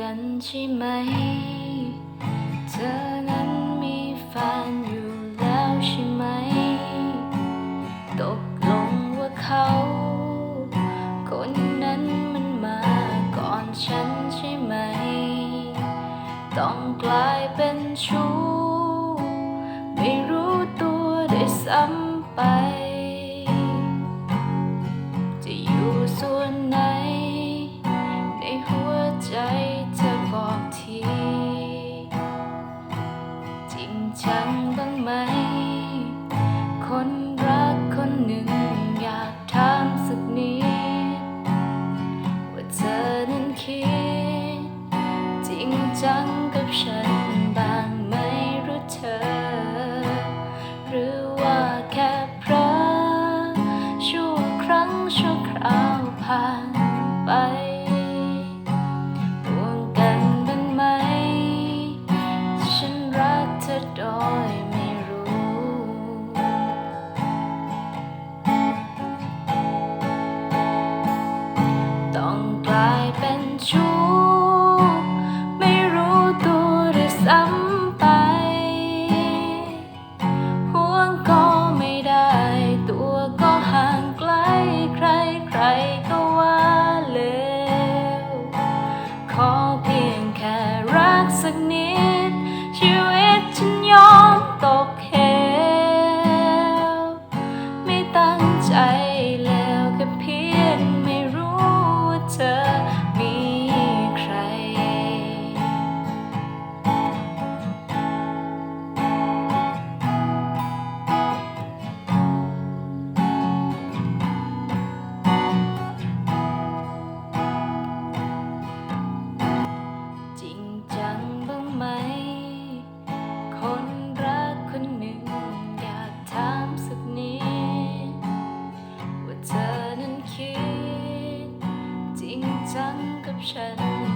กันใช่ไหม เธอนั้นมีแฟนอยู่แล้วใช่ไหม ตกลงว่าเขา คนนั้นมันมาก่อนฉันใช่ไหม ต้องกลายเป็นชู้ ไม่รู้ตัวได้ซ้ำไป จังกับฉันบ้างไม่รู้เธอ หรือว่าแค่เพราะชั่วครั้งชั่วคราวผ่านไปห่วงกันบ้างไหม ฉันรักเธอโดย sức níu ซ้ำกับฉัน